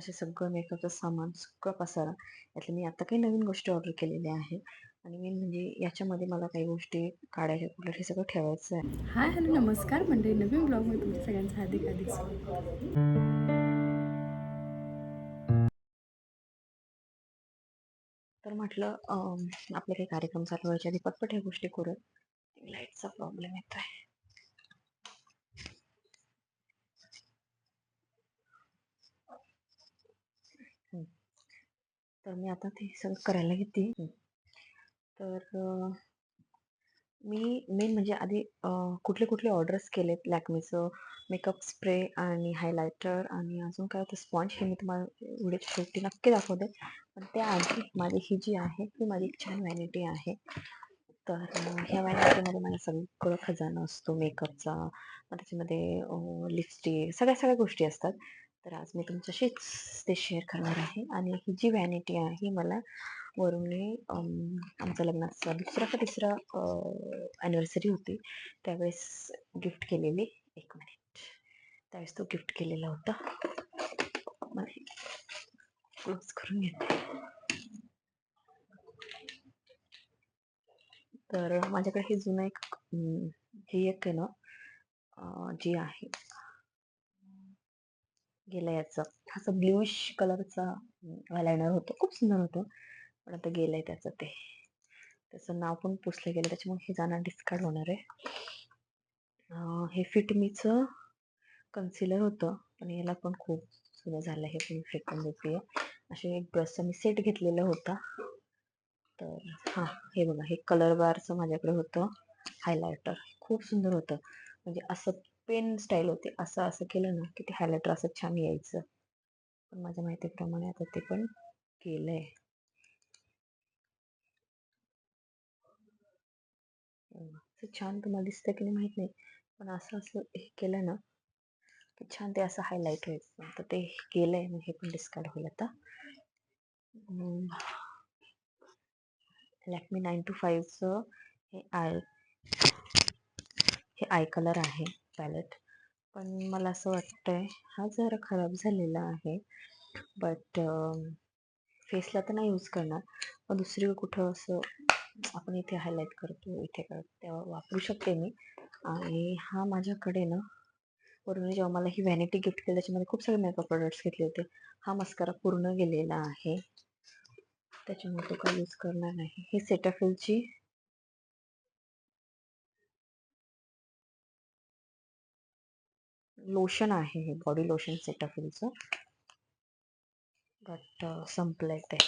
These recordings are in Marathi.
असे सगळं मेकअपचं सामान सगळं पसारा. यातलं मी आता काही नवीन गोष्टी ऑर्डर केलेल्या आहे आणि मेन म्हणजे याच्यामध्ये मला काही गोष्टी काढायच्या कुठलं हे सगळं ठेवायचं आहे. हाय हॅलो नमस्कार. मंडळी नवीन ब्लॉगमध्ये तुमच्या सगळ्यांचं हार्दिक हार्दिक स्वागत. तर म्हटलं आपले काही कार्यक्रम चालू व्हायच्या आधी पटपट ह्या गोष्टी करू लाईटचा प्रॉब्लेम येत आहे तर मी आता ते सगळं करायला घेते. तर मी मेन म्हणजे आधी कुठले कुठले ऑर्डर्स केलेत लॅक्मीचं? मेकअप स्प्रे आणि हायलायटर आणि अजून काय होतं? स्पॉन्ज हे मी तुम्हाला व्हिडिओच्या शेवटी नक्की दाखवते. पण त्याआधी माझी ही जी आहे ही माझी एक छान व्हॅनिटी आहे. तर ह्या व्हॅनिटीमध्ये माझा सगळं खजाना असतो मेकअपचा. त्याच्यामध्ये लिपस्टिक सगळ्या सगळ्या गोष्टी असतात. तर आज मी तुमच्याशीच ते शेअर करणार आहे. आणि ही जी व्हॅनिटी आहे ही मला वरून आमच्या लग्नाचा दुसरा का तिसरा ॲनिव्हर्सरी होती. त्यावेळेस गिफ्ट केलेली एक मिनिट त्यावेळेस तो गिफ्ट केलेला होता. क्लोज करून घेते. तर माझ्याकडे हे जुनं एक ही एक आहे ना जी आहे गेलं याचं. असं ब्ल्यूश कलरचा आयलायनर होतं. खूप सुंदर होतं. पण आता गेलंय त्याचं ते. त्याचं नाव पण पुसलं गेलं. त्याच्यामुळे हे जाणं डिस्कार्ड होणार आहे. हे फिटमीचं कन्सिलर होतं. पण याला पण खूप सुंदर झालं हे पण फेकून देते असे एक ब्रशचा मी सेट घेतलेला होता. तर हां हे बघा. हे कलर बारचं माझ्याकडे होतं. हायलायटर खूप सुंदर होतं. म्हणजे असं पेन स्टाईल होते. असं असं केलं ना की ते हायलायटर असं छान यायचं. पण माझ्या माहितीप्रमाणे आता ते पण केलं असं छान तुम्हाला दिसतं की नाही माहीत नाही. पण असं असं हे केलं ना की छान ते असं हायलाईट व्हायचं. तर ते केलं आहे मग हे पण डिस्कार्ड होईल आता. लॅक्मी नाईन टू फाईव्हचं हे आय हे आय कलर आहे. पॅलेट पण मला असं वाटतंय हा जरा खराब झालेला आहे. बट फेसला तर नाही यूज करणार. पण दुसरी कुठं असं आपण इथे हायलाईट करतो इथे कर तेव्हा वापरू शकते मी. आणि हा माझ्याकडे ना वरून जेव्हा मला ही व्हॅनिटी गिफ्ट केली त्याच्यामध्ये खूप सारे मेकअप प्रोडक्ट्स घेतले होते. हा मस्कारा पूर्ण गेलेला आहे. त्याच्यामुळे तो काही यूज करणार नाही. ही सेटाफिलची लोशन आहे हे बॉडी लोशन सेटाफिलचं बट संपलं आहे ते.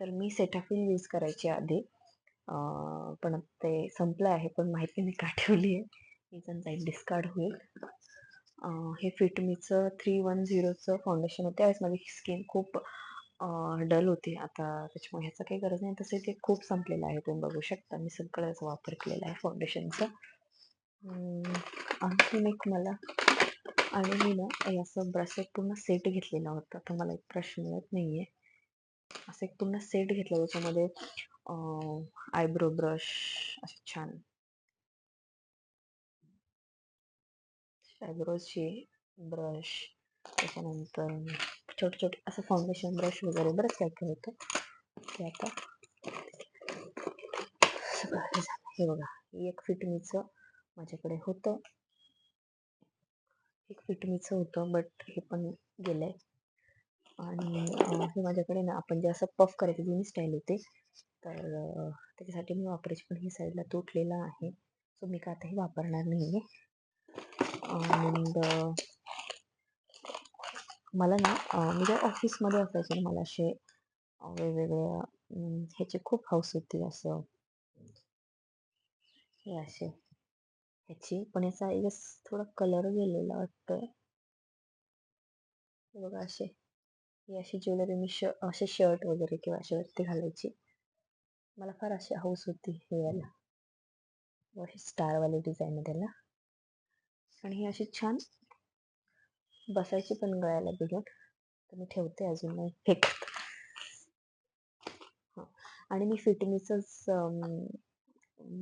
तर मी सेटाफिल यूज करायची आधी. पण ते संपलं आहे पण माहिती मी का ठेवली आहे ही जण जाईल डिस्कार्ड होईल हे फिटमीचं थ्री वन झिरोचं फाउंडेशन होते. त्यावेळेस माझी स्किन खूप डल होती. आता त्याच्यामुळे ह्याचं काही गरज नाही. तसे ते खूप संपलेलं आहे. तुम्ही बघू शकता. मी सगळं याचा वापर केलेला आहे फाउंडेशनचा आणखीन एक मला आणि मी ना हे असं एक पूर्ण सेट घेतलेला होता. तर मला एक प्रश्न मिळत आहे असं एक पूर्ण सेट घेतला त्याच्यामध्ये आयब्रो ब्रश असे छान. आयब्रोजचे ब्रश त्याच्यानंतर छोटे छोटे असं फाउंडेशन ब्रश वगैरे बरंच काय काय होतं. ते आता सगळं हे झालं. हे बघा एक फिटमीचं माझ्याकडे होतं. एक फिटमीचं होतं बट हे पण गेलंय. आणि हे माझ्याकडे ना आपण जे असं पफ करायचं जुनी स्टाईल होते तर त्याच्यासाठी मी वापरायची पण ही साईडला तुटलेला आहे. सो मी का आता हे वापरणार नाही आहे अँड मला ना मी जेव्हा म्हणजे ऑफिसमध्ये असायचे ना मला असे वेगवेगळ्या ह्याचे खूप हौस होती असं. हे असे. ह्याची पण याचा एक थोडा कलर गेलेला वाटतोय. बघा असे ही अशी ज्वेलरी मी श असे शर्ट वगैरे किंवा अशी वरती घालायची. मला फार अशी हौस होती हे याला व हे स्टारवाली डिझाईन आहे त्याला. आणि ही अशी छान बसायची पण गळ्याला बिघड. तर मी ठेवते अजून नाही फेकत आणि मी फिटिंगचंच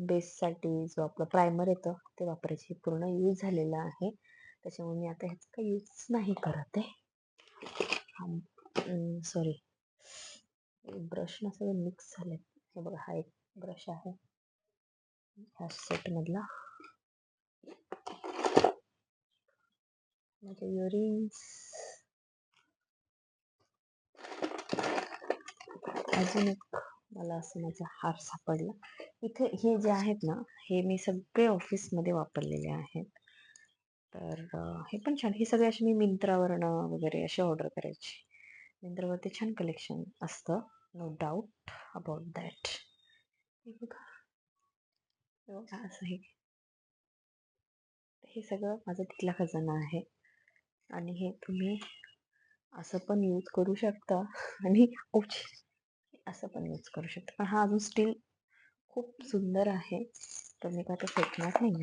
बेससाठी जो आपलं प्रायमर येतं ते वापरायची पूर्ण यूज झालेलं आहे. त्याच्यामुळे मी आता ह्याचं काही यूज नाही करत आहे. सॉरी ब्रश ना सगळं मिक्स झाले हे बघा हा एक ब्रश आहे. ह्या सेटमधला माझे इयरिंग्स अजून एक मला असं माझा हार सापडला. इथे हे जे आहेत ना हे मी सगळे ऑफिसमध्ये वापरलेले आहेत. तर अं, हे पण छान. हे सगळे असे मी मिंत्रावरनं वगैरे असे ऑर्डर करायचे. मिंत्रावरती छान कलेक्शन असतं. नो डाऊट अबाउट दॅट हे बघा. हे बघा असं हे. हे सगळं माझा तिथला खजाना आहे. आणि हे तुम्ही असं पण यूज करू शकता. आणि ओच असं पण यूज करू शकतो. पण हा अजून स्टील खूप सुंदर आहे. तर मी काय तो फेकणार नाही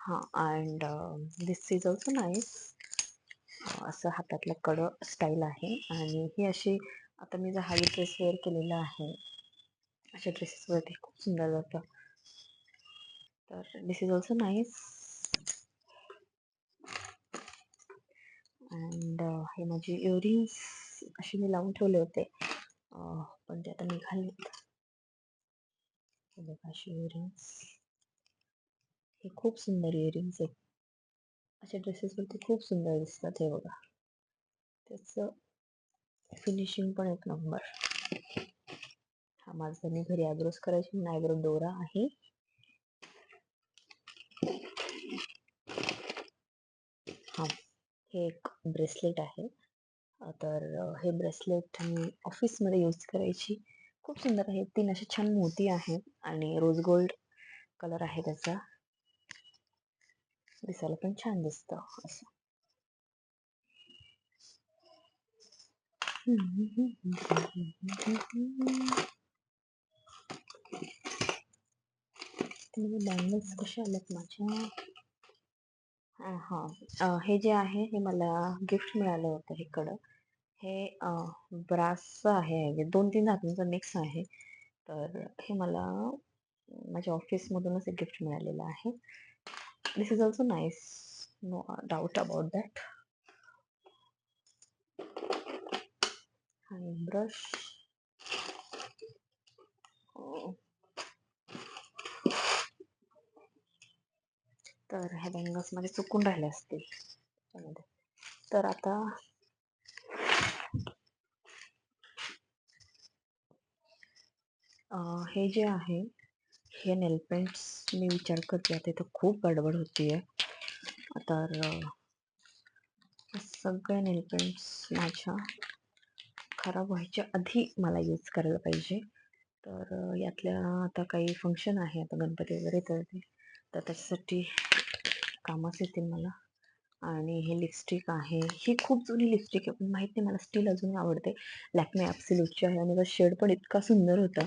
हा and this is also nice असं हातातलं कडं स्टाईल आहे. आणि ही अशी आता मी जर हा ड्रेस वेअर केलेला आहे अशा ड्रेसेसवरती खूप सुंदर जातं. तर this is also nice and हे माझी इयरिंग्स असे मी लावून ठेवले होते? पण ते आता निघाले अशी बघा असे इयरिंग्स हे खूप सुंदर इयरिंग्स आहेत. अशा ड्रेसेसवरती खूप सुंदर दिसतात हे बघा. त्याचं फिनिशिंग पण एक नंबर हा माझा मी घरी आयब्रोज करायची म्हणून आयब्रो दोरा आहे. हा हे एक ब्रेसलेट आहे. तर हे ब्रेसलेट मी ऑफिसमध्ये यूज करायची. खूप सुंदर आहे. तीन अशा छान मोती आहेत आणि रोज गोल्ड कलर आहे त्याचा. दिसायला पण छान दिसतं असं. बँगल्स कशा आल्यात माझ्या? अ, हा. हे जे आहे हे मला गिफ्ट मिळालं होतं हे कडं हे ब्रासचं आहे म्हणजे दोन तीन धातूंचा मिक्स आहे. तर हे मला माझ्या ऑफिसमधूनच एक गिफ्ट मिळालेलं आहे. This is also nice no doubt about that आणि ब्रश तर ह्या बँगल्समध्ये चुकून राहिले असतील. त्याच्यामध्ये. तर आता हे जे आहे हे नेल पेंट्स मी विचार करते. आता इथं खूप गडबड होतीये. तर सगळे नेल पेंट्स माझ्या खराब व्हायच्या आधी मला यूज करायला पाहिजे. तर यातल्या आता काही फंक्शन आहे. आता गणपती वगैरे तर ते तर त्याच्यासाठी कामास येतील मला. आणि हे लिपस्टिक आहे. ही खूप जुनी लिपस्टिक आहे. पण नाही मला स्टील अजूनही आवडते. लॅक्मे ॲप्सिलूटची आहे आणि शेड पण इतका सुंदर होता.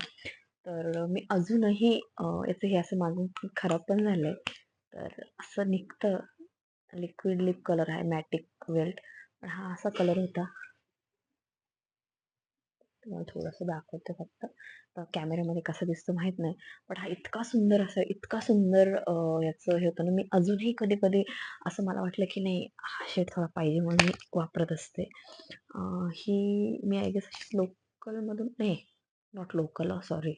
तर मी अजूनही याचं हे असं मागून खराब पण झालं आहे तर असं निघतं. लिक्विड लिप कलर आहे. मॅटिक वेल्ट पण हा असा कलर होता. तुम्हाला थोडंसं दाखवते फक्त. कॅमेऱ्यामध्ये कसं दिसतं माहीत नाही. पण हा इतका सुंदर असा इतका सुंदर याचं हे होतं ना मी अजूनही कधी कधी असं मला वाटलं की नाही हा शेड थोडा पाहिजे म्हणून मी वापरत असते. ही मी आय गेस लोकलमधून नाही not local sorry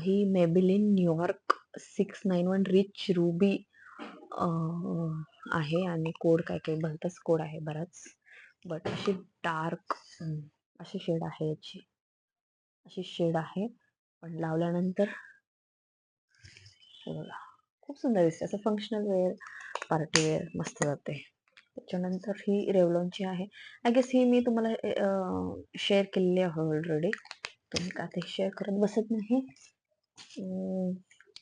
he Maybelline New York six nine one rich ruby आहे आणि कोड काय काय भलताच कोड आहे बराच. बट अशी डार्क अशी शेड आहे याची. अशी शेड आहे. पण लावल्यानंतर खूप सुंदर दिसते. असं फंक्शनल वेअर पार्टी वेअर मस्त जाते. त्याच्यानंतर ही रेवलॉनची आहे. आय गेस ही मी तुम्हाला शेअर केलेली आहे ऑलरेडी तुम्ही का ते शेअर करत बसत नाही?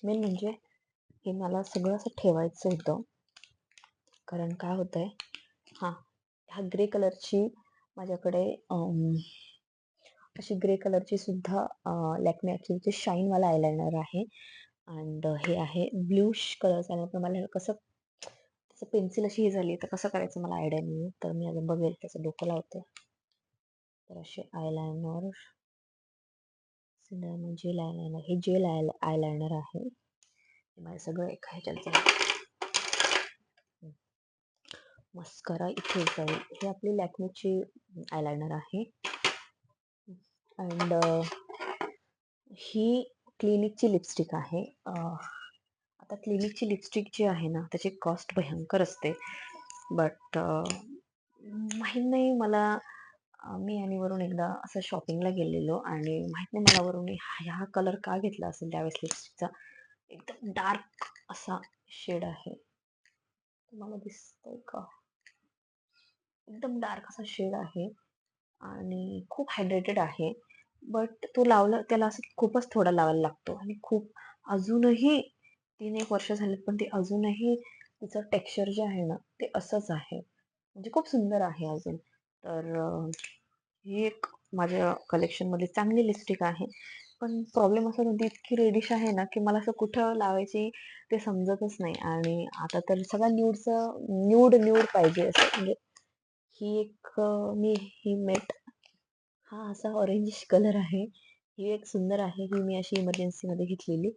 मेन म्हणजे हे मला सगळं असं ठेवायचं होतं. कारण काय होतंय? हां ह्या ग्रे कलरची माझ्याकडे अशी ग्रे कलरची सुद्धा लॅक्मे ॲक्च्युअलची शाईनवाला आयलायनर आहे. अँड हे आहे ब्ल्यूश कलरचं आयलायनर पण मला कसं त्याचं पेन्सिल अशी ही झाली तर कसं करायचं मला आयडिया नाही तर मी अजून बघेल त्याचं डोकं लावते. तर असे आयलायनर सिनेमा जेल आयलायनर हे जेल आय आयलायनर आहे. माझं सगळं एका ह्याच्यात मस्करा इथे जाईल हे आपली लॅक्मेची आयलायनर आहे. अँड ही क्लिनिकची लिपस्टिक आहे. आता क्लिनिकची लिपस्टिक जी आहे ना त्याची कॉस्ट भयंकर असते. बट माहीत नाही मला मी आणि वरून एकदा असं शॉपिंगला गेलेलो आणि माहीत नाही मला वरून ह्या कलर का घेतला असेल त्यावेळेस लिपस्टिकचा. एकदम डार्क असा शेड आहे. तुम्हाला दिसतंय का? एकदम डार्क असा शेड आहे आणि खूप हायड्रेटेड आहे. बट तो लावला त्याला असं खूपच थोडा लावायला लागतो आणि खूप अजूनही तीन एक वर्ष झालीत पण ते अजूनही तिचं टेक्स्चर जे आहे ना ते असंच आहे. म्हणजे खूप सुंदर आहे अजून. तर ही एक माझ्या कलेक्शनमध्ये चांगली लिपस्टिक आहे. पण प्रॉब्लेम असा होती इतकी रेडिश आहे ना की मला असं कुठं लावायची ते समजतच नाही. आणि आता तर सगळा न्यूडचं न्यूड न्यूड पाहिजे असं. म्हणजे ही एक मी ही मेट हा असा ऑरेंजिश कलर आहे. ही एक सुंदर आहे. ही मी अशी इमर्जन्सीमध्ये घेतलेली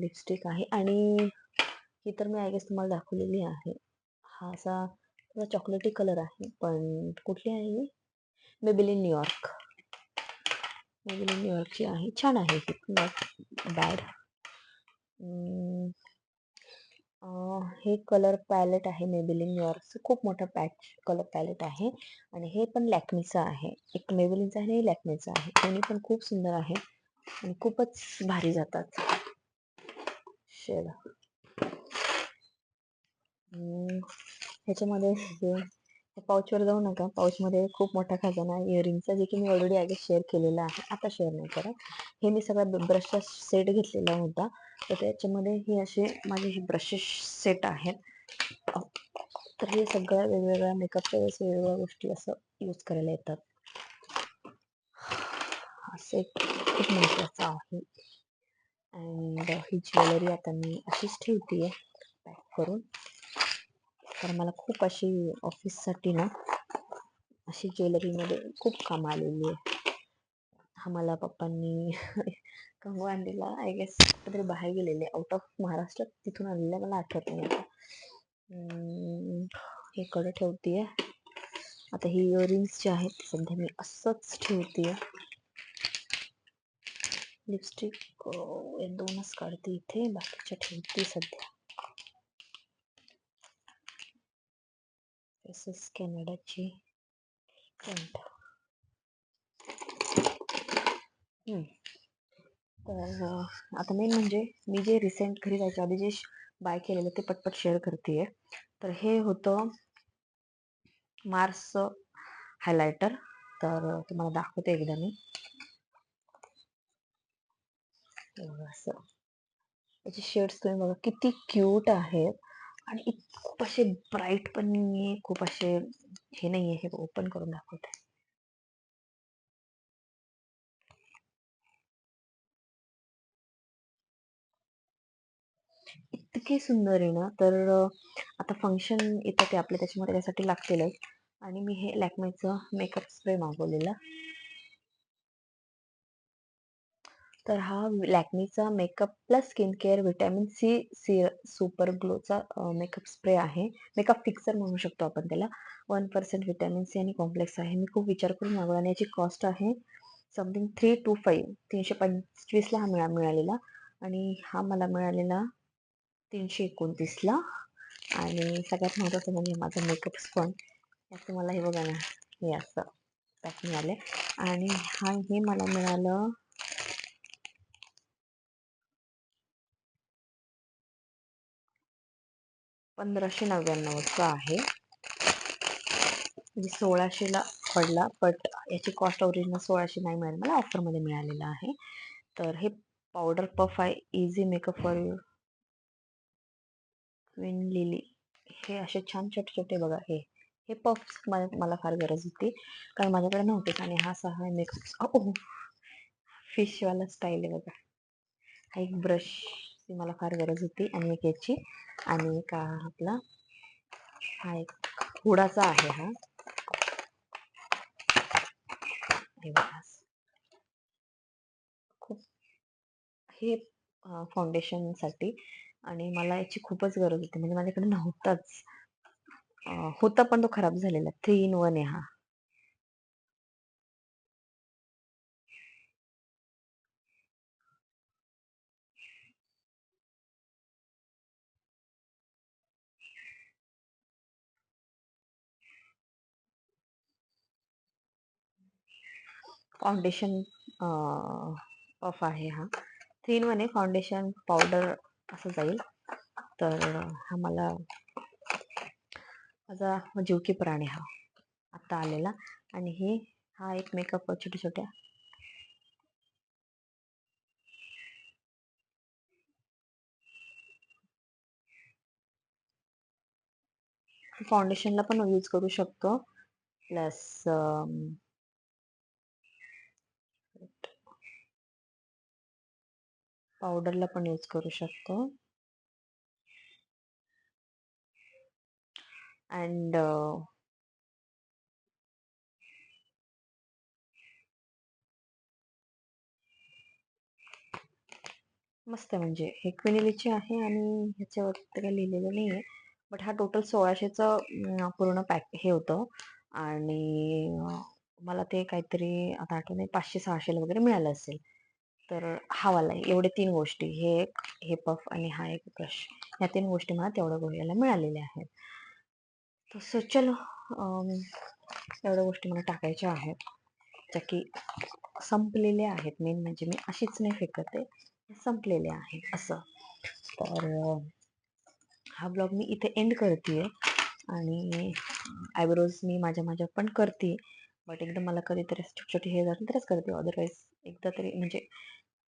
लिपस्टिक आहे. आणि ही तर मी आय गेस तुम्हाला दाखवलेली आहे. हा असा थोडा चॉकलेटी कलर आहे पण कुठली आहे ही? मेबिलिन न्यूयॉर्क मेबिलिन न्यूयॉर्कची आहे. छान आहे ही. नॉट बॅड हे कलर पॅलेट आहे मेबिलिन न्यूयॉर्कचं खूप मोठं पॅच कलर पॅलेट आहे. आणि हे पण लॅक्मीचं आहे. एक मेबिलिनचं आहे आणि लॅक्मीचं आहे. दोन्ही पण खूप सुंदर आहे. आणि खूपच भारी जातात. शेड ह्याच्यामध्ये हे पाऊचवर जाऊ नका. पाऊचमध्ये खूप मोठा खजाना आहे इयरिंगचा जे की मी ऑलरेडी आधी शेअर केलेला आहे. आता शेअर नाही करत. हे मी सगळा ब्रशचा सेट घेतलेला होता. तर त्याच्यामध्ये हे असे माझे हे ब्रशेस सेट आहेत. तर हे सगळ्या वेगवेगळ्या मेकअपच्या वेळेस वेगवेगळ्या गोष्टी असं यूज करायला येतात. असं एक खूप महत्त्वाचं आहे. अँड ही ज्वेलरी आता मी अशीच ठेवते पॅक करून. तर मला खूप अशी ऑफिससाठी ना अशी ज्वेलरीमध्ये खूप काम आलेली आहे. हा मला पप्पांनी कंगवा आणलेला आय गेस कुठेतरी बाहेर गेलेले आउट ऑफ महाराष्ट्र तिथून आणलेला मला आठवत नाही आता. हे कडे ठेवते आता ही इयरिंग्स जे आहेत सध्या मी असंच ठेवते लिपस्टिक दोनच काढते इथे बाकीच्या ठेवते सध्या. एस कॅनडाची फ्रंट तर आता मेन म्हणजे मी जे रिसेंट घरी जायच्या आधी जे बाय केलेलं ते पटपट शेअर करते तर हे होतं मार्स हायलायटर तर तुम्हाला दाखवते एकदा मी. असं. त्याचे शेड्स तुम्ही बघा किती क्यूट आहेत. आणि खूप असे ब्राईट पण नाहीये खूप असे हे नाही आहे हे ओपन करून दाखवते. इतके सुंदर आहे ना तर आता फंक्शन येतं ते आपल्या त्याच्यामध्ये त्यासाठी लागतीलच आणि मी हे लॅक्मेचं मेकअप स्प्रे मागवलेला. तर हा लॅक्मीचा makeup plus skin care vitamin C C super ग्लोचा makeup spray आहे. मेकअप फिक्सर म्हणू शकतो आपण त्याला. वन पर्सेंट विटॅमिन सी आणि कॉम्प्लेक्स आहे. मी खूप विचार करून मागवला आणि याची कॉस्ट आहे समथिंग थ्री टू फाईव्ह तीनशे पंचवीसला हा मिळा मिळालेला. आणि हा मला मिळालेला तीनशे एकोणतीसला आणि सगळ्यात महत्त्वाचं म्हणजे माझा मेकअप स्पॉन याचं मला हे बघा ना हे असं पॅक मिळालं आणि हा हे मला मिळालं पंधराशे नव्याण्णवचा आहे. म्हणजे सोळाशेला पडला बट याची कॉस्ट ओरिजिनल सोळाशे नाही मिळाली. मला ऑफरमध्ये मिळालेलं आहे. तर हे पावडर पफ आहे. Easy makeup for you queen lily. हे असे छान छोटे छोटे बघा हे हे पफ्स मला फार गरज होती. कारण माझ्याकडे नव्हतेच आणि हा सहा मेकअप ओ फिशवाला स्टाईल आहे बघा. हा एक ब्रश मला फार गरज होती आणि एक याची. आणि एक हा आपला हा एक हुडाचा आहे हा. खूप हे फाउंडेशनसाठी आणि मला याची खूपच गरज होती म्हणजे माझ्याकडे नव्हताच होता पण तो खराब झालेला. थ्री इन वन आहे हा. फाउंडेशन ऑफ पफ आहे हा. थ्री इन वन आहे. फाउंडेशन, पावडर असं जाईल. तर हा मला माझा जीव की हा. आता आलेला आणि हे हा एक मेकअप छोट्या-छोट्या फाउंडेशनला पण यूज करू शकतो. प्लस पावडरला पण यूज करू शकतो. अँड मस्त आहे म्हणजे हे क्विनिलीची आहे आणि ह्याच्यावरती काही लिहिलेलं नाही आहे बट हा टोटल सोळाशेचं पूर्ण पॅक हे होतं आणि मला ते काहीतरी आता आठवण नाही 500-600 ला वगैरे मिळालं असेल. तर हा वाला एवढे तीन गोष्टी. हे एक, हे पफ आणि हा एक ब्रश. ह्या तीन गोष्टी मला तेवढ्या गोळ्याला मिळालेल्या आहेत. तसं चलो एवढ्या गोष्टी मला टाकायच्या आहेत. ज्या की संपलेल्या आहेत. मेन म्हणजे मी अशीच नाही फेकते संपलेले आहे असं. तर हा ब्लॉग मी इथे एंड करते आणि आयब्रोज मी माझ्या माझ्या पण करते. बट एकदम मला कधीतरी छोटी-छोटी हे झाली तरच करते. अदरवाईज एकदा तरी म्हणजे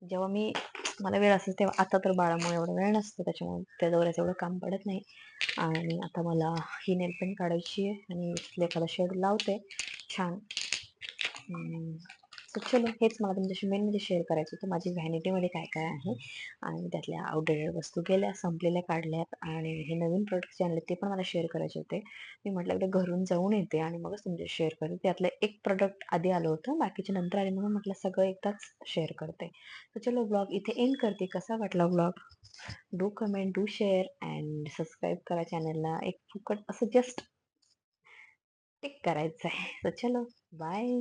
जेव्हा मी मला वेळ असेल तेव्हा आता तर बाळामुळे एवढा वेळ नसतो त्याच्यामुळे दौऱ्याचं एवढं काम पडत नाही. आणि आता मला ही नेल पेंट काढायची आहे आणि इथलं एखादा शेड लावते छान. तर चलो हेच मला तुमच्याशी मेन म्हणजे शेअर करायचं होतं. माझी व्हॅनिटीमध्ये काय-काय आहे आणि त्यातल्या आउटडेटेड वस्तू गेल्या, संपलेल्या काढल्यात आणि हे नवीन प्रॉडक्ट्स जे आणले ते पण मला शेअर करायचे होते. मी म्हटलं एकदा घरून जाऊन येते आणि मगच तुमच्याशी शेअर करते. त्यातलं एक प्रॉडक्ट आधी आलं होतं. बाकीचे नंतर आले म्हणून म्हटलं सगळं एकदाच शेअर करते. तर चलो ब्लॉग इथे एंड करते. कसा वाटला blog? Do comment, do share and subscribe करा चॅनलला. एक फुकट असं जस्ट टिक करायचं आहे. तर चलो बाय.